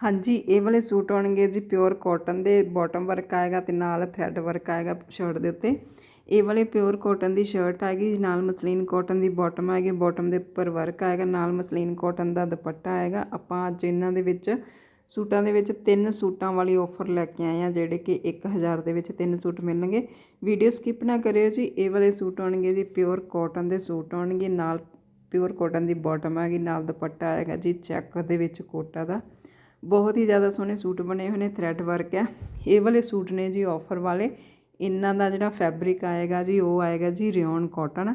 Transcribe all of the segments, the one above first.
ਹਾਂਜੀ ਇਹ ਵਾਲੇ ਸੂਟ ਆਉਣਗੇ ਜੀ ਪਿਓਰ ਕਾਟਨ ਦੇ ਬਾਟਮ ਵਰਕ ਆਏਗਾ ਤੇ ਨਾਲ ਥ੍ਰੈਡ ਵਰਕ ਆਏਗਾ ਸ਼ਰਟ ਦੇ ਉੱਤੇ। ਇਹ ਵਾਲੇ ਪਿਓਰ ਕਾਟਨ ਦੀ ਸ਼ਰਟ ਆਏਗੀ ਜੀ, ਨਾਲ ਮਸਲੀਨ ਕਾਟਨ ਦੀ ਬਾਟਮ ਆਏਗੀ ਬਾਟਮ ਦੇ ਉੱਪਰ ਵਰਕ ਆਏਗਾ ਨਾਲ ਮਸਲੀਨ ਕਾਟਨ ਦਾ ਦੁਪੱਟਾ ਆਏਗਾ। ਆਪਾਂ ਅੱਜ ਇਹਨਾਂ ਦੇ ਵਿੱਚ ਸੂਟਾਂ ਦੇ ਵਿੱਚ ਤਿੰਨ ਸੂਟਾਂ ਵਾਲੀ ਆਫਰ ਲੈ ਕੇ ਆਏ ਆ ਜਿਹੜੇ ਕਿ 1000 ਦੇ ਵਿੱਚ ਤਿੰਨ ਸੂਟ ਮਿਲਣਗੇ। ਵੀਡੀਓ ਸਕਿਪ ਨਾ ਕਰਿਓ ਜੀ ਇਹ ਵਾਲੇ ਸੂਟ ਆਉਣਗੇ ਜੀ ਪਿਓਰ ਕਾਟਨ ਦੇ ਸੂਟ ਆਉਣਗੇ ਨਾਲ ਪਿਓਰ ਕਾਟਨ ਦੀ ਬਾਟਮ ਆਏਗੀ ਨਾਲ ਦੁਪੱਟਾ ਆਏਗਾ ਜੀ ਚੈੱਕ ਦੇ ਵਿੱਚ ਕੋਟਾ ਦਾ। ਬਹੁਤ ਹੀ ਜ਼ਿਆਦਾ ਸੋਹਣੇ ਸੂਟ ਬਣੇ ਹੋਏ ਨੇ ਥ੍ਰੈਡ ਵਰਕ ਹੈ। ਇਹ ਵਾਲੇ ਸੂਟ ਨੇ ਜੀ ਆਫਰ ਵਾਲੇ। ਇਹਨਾਂ ਦਾ ਜਿਹੜਾ ਫੈਬਰਿਕ ਆਏਗਾ ਜੀ, ਉਹ ਆਏਗਾ ਜੀ ਰਿਓਨ ਕਾਟਨ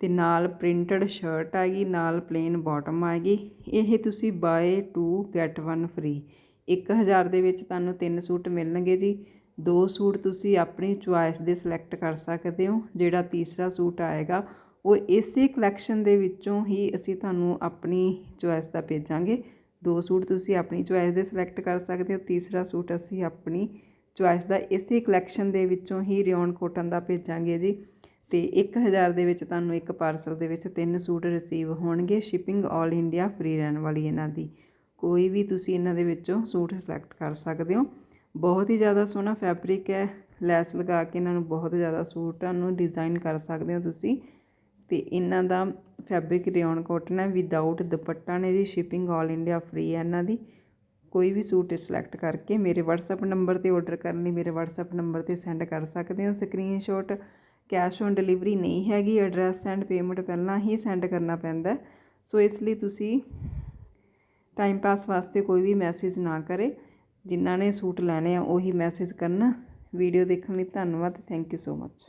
ਤੇ ਨਾਲ ਪ੍ਰਿੰਟਡ ਸ਼ਰਟ ਆਏਗੀ, ਨਾਲ ਪਲੇਨ ਬਾਟਮ ਆਏਗੀ। ਇਹ ਤੁਸੀਂ ਬਾਏ 2 ਗੈਟ 1 ਫ੍ਰੀ 1000 ਦੇ ਵਿੱਚ ਤੁਹਾਨੂੰ ਤਿੰਨ ਸੂਟ ਮਿਲਣਗੇ ਜੀ। ਦੋ ਸੂਟ ਤੁਸੀਂ ਆਪਣੀ ਚੁਆਇਸ ਦੇ ਸਿਲੈਕਟ ਕਰ ਸਕਦੇ ਹੋ। ਜਿਹੜਾ ਤੀਸਰਾ ਸੂਟ ਆਏਗਾ, ਉਹ ਇਸੇ ਕਲੈਕਸ਼ਨ ਦੇ ਵਿੱਚੋਂ ਹੀ ਅਸੀਂ ਤੁਹਾਨੂੰ ਆਪਣੀ ਚੁਆਇਸ ਦਾ ਭੇਜਾਂਗੇ। ਦੋ ਸੂਟ ਤੁਸੀਂ ਆਪਣੀ ਚੁਆਇਸ ਦੇ ਸਿਲੈਕਟ ਕਰ ਸਕਦੇ ਹੋ, ਤੀਸਰਾ ਸੂਟ ਅਸੀਂ ਆਪਣੀ ਚੁਆਇਸ ਦਾ ਇਸੇ ਕਲੈਕਸ਼ਨ ਦੇ ਵਿੱਚੋਂ ਹੀ ਰਿਓਨ ਕੋਟਨ ਦਾ ਭੇਜਾਂਗੇ ਜੀ। ਤੇ 1000 ਦੇ ਵਿੱਚ ਤੁਹਾਨੂੰ ਇੱਕ ਪਾਰਸਲ ਦੇ ਵਿੱਚ ਤਿੰਨ ਸੂਟ ਰਿਸੀਵ ਹੋਣਗੇ ਸ਼ਿਪਿੰਗ 올 ਇੰਡੀਆ ਫ੍ਰੀ ਰਹਿਣ ਵਾਲੀ ਇਹਨਾਂ ਦੀ। ਕੋਈ ਵੀ ਤੁਸੀਂ ਇਹਨਾਂ ਦੇ ਵਿੱਚੋਂ ਸੂਟ ਸਿਲੈਕਟ ਕਰ ਸਕਦੇ ਹੋ। ਬਹੁਤ ਹੀ ਜ਼ਿਆਦਾ ਸੋਹਣਾ ਫੈਬਰਿਕ ਹੈ, ਲੈਸ ਲਗਾ ਕੇ ਇਹਨਾਂ ਨੂੰ ਬਹੁਤ ਜ਼ਿਆਦਾ ਸੂਟਾਂ ਨੂੰ ਡਿਜ਼ਾਈਨ ਕਰ ਸਕਦੇ ਹੋ ਤੁਸੀਂ। ਤੇ ਇਹਨਾਂ ਦਾ ਫੈਬਰਿਕ ਰਿਓਨ ਕਾਟਨ ਹੈ ਵਿਦਆਊਟ ਦੁਪੱਟਾ ਨੇ ਜੀ ਸ਼ਿਪਿੰਗ 올 ਇੰਡੀਆ ਫ੍ਰੀ ਹੈ। ਇਹਨਾਂ ਦੀ ਕੋਈ ਵੀ ਸੂਟ ਸਿਲੈਕਟ ਕਰਕੇ ਮੇਰੇ WhatsApp ਨੰਬਰ ਤੇ ਆਰਡਰ ਕਰਨ ਲਈ ਮੇਰੇ WhatsApp ਨੰਬਰ ਤੇ ਸੈਂਡ ਕਰ ਸਕਦੇ ਹੋ। ਸਕਰੀਨਸ਼ਾਟ ਕੈਸ਼ ਔਨ ਡਿਲੀਵਰੀ ਨਹੀਂ ਹੈਗੀ ਐਡਰੈਸ ਐਂਡ ਪੇਮੈਂਟ ਪਹਿਲਾਂ ਹੀ ਸੈਂਡ ਕਰਨਾ ਪੈਂਦਾ ਸੋ ਇਸ ਲਈ ਤੁਸੀਂ ਟਾਈਮ ਪਾਸ ਵਾਸਤੇ ਕੋਈ ਵੀ ਮੈਸੇਜ ਨਾ ਕਰੇ। ਜਿਨ੍ਹਾਂ ਨੇ ਸੂਟ ਲੈਣੇ ਆ, ਉਹੀ ਮੈਸੇਜ ਕਰਨ। ਵੀਡੀਓ ਦੇਖਣ ਲਈ ਧੰਨਵਾਦ। Thank you so much